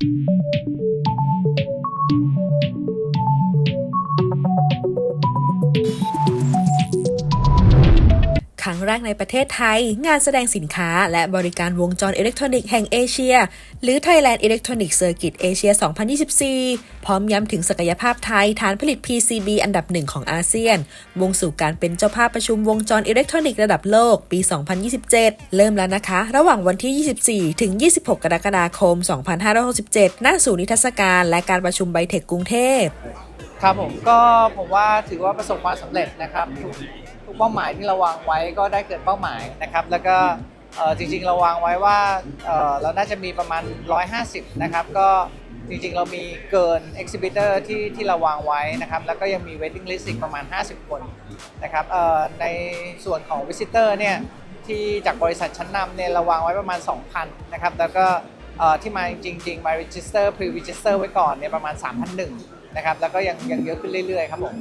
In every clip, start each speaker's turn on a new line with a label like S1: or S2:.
S1: Thank you. รั้งแรกในประเทศไทย งานแสดงสินค้าและบริการวงจรอิเล็กทรอนิกส์แห่งเอเชีย หรือ Thailand Electronic Circuit Asia 2024 พร้อมย้ำถึงศักยภาพไทย ฐานผลิต PCB อันดับหนึ่งของอาเซียนมุ่งสู่การเป็นเจ้าภาพประชุมวงจรอิเล็กทรอนิกส์ระดับโลกปี 2027 เริ่มแล้วนะคะ ระหว่างวันที่ 24 ถึง 26 กรกฎาคม 2567หน้าศูนย์นิทรรศการและการประชุมไบเทคกรุงเทพ
S2: ครับผมก็ผมว่าถือว่าประสบความสำเร็จนะครับ ทุกเป้าหมายที่เราวางไว้ก็ได้เกิดเป้าหมายนะครับ แล้วก็จริงๆเราวางไว้ว่าเราน่าจะมีประมาณ 150 นะครับ ก็จริงๆ เรามีเกิน exhibitor ที่ที่เราวางไว้นะครับ แล้วก็ยังมี waiting list อีกประมาณ 50 คนนะครับในส่วนของ visitor เนี่ยที่จากบริษัทชั้นนำเนี่ยเราวางไว้ประมาณ 2,000 นะครับ แล้วก็ที่มาจริงๆมา register pre register ไว้ก่อนเนี่ยประมาณ 3,001นะครับ แล้วก็ยังยังเยอะขึ้นเรื่อยๆ ครับผม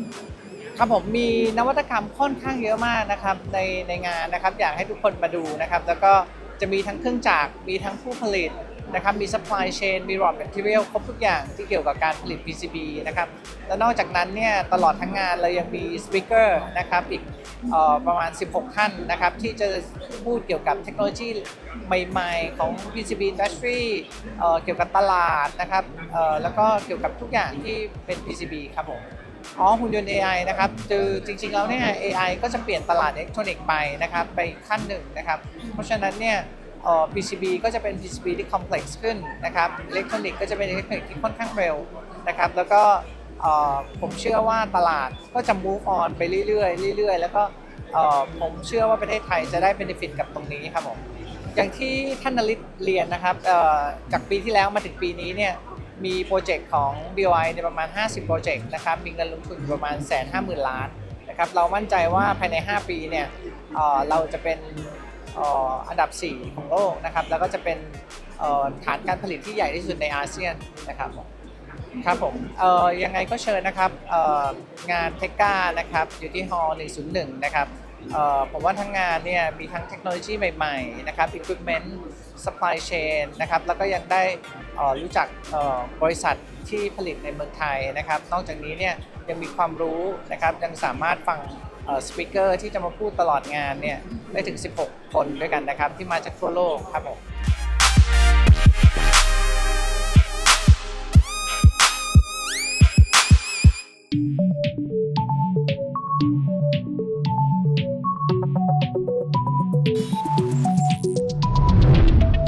S2: ครับผมมีนวัตกรรมค่อนข้างเยอะมากนะครับในในงานนะครับอยากให้ทุกคนมาดูนะครับ แล้วก็จะมีทั้งเครื่องจักรมีทั้งผู้ผลิตนะครับมี supply chain มี raw material ครบทุกอย่างที่เกี่ยวกับการผลิต PCB นะครับแล้วนอกจากนั้นเนี่ยตลอดทั้งงานเรายังมี speaker นะครับอีกออประมาณ 16 ท่านนะครับที่จะพูดเกี่ยวกับเทคโนโลยีใหม่ๆ ของ PCB industry เอ่เกี่ยวกับตลาดนะครับแล้วก็เกี่ยวกับทุกอย่างที่เป็น PCB ครับผม อ๋อหุ่นยนต์ AI นะครับคือจริงๆแล้วเนี่ย AI ก็จะเปลี่ยนตลาดอิเล็กทรอนิกส์ไปนะครับไปขั้นหนึ่งนะครับเพราะฉะนั้นเนี่ยเอ่อ PCB ก็จะเป็น PCB ที่ complex ขึ้นนะครับอิเล็กทรอนิกส์ก็จะเป็นอิเล็กทรอนิกส์ที่ค่อนข้างเร็วนะครับแล้วก็เอ่อผมเชื่อว่าตลาดก็จะ move on ไปเรื่อยๆเรื่อยๆ แล้วก็เอ่อผมเชื่อว่าประเทศไทยจะได้ benefit กับตรงนี้ครับผมอย่างที่ท่านนลิศเรียนนะครับเอ่อจากปีที่แล้วมาถึงปีนี้เนี่ย มีโปรเจกต์ของ BOI ในประมาณ 50 โปรเจกต์นะครับ มีเงินลงทุนอยู่ประมาณแสนห้าหมื่นล้านนะครับ เรามั่นใจว่าภายใน 5 ปีเนี่ยเเราจะเป็นอ,อันดับ 4 ของโลกนะครับ แล้วก็จะเป็นฐานการผลิตที่ใหญ่ที่สุดในอาเซียนนะครับครับผมเออยังไงก็เชิญนะครับงานเทก้านะครับอยู่ที่ฮอล์101 นะครับ ผมว่าทั้งงานเนี่ยมีทั้งเทคโนโลยีใหม่ๆนะครับ equipment supply chain นะครับแล้วก็ยังได้รู้จักบริษัทที่ผลิตในเมืองไทยนะครับ นอกจากนี้เนี่ยยังมีความรู้นะครับยังสามารถฟังสปิเกอร์ที่จะมาพูดตลอดงานเนี่ยได้ถึง 16 คนด้วยกันนะครับ ที่มาจากทั่วโลกครับผม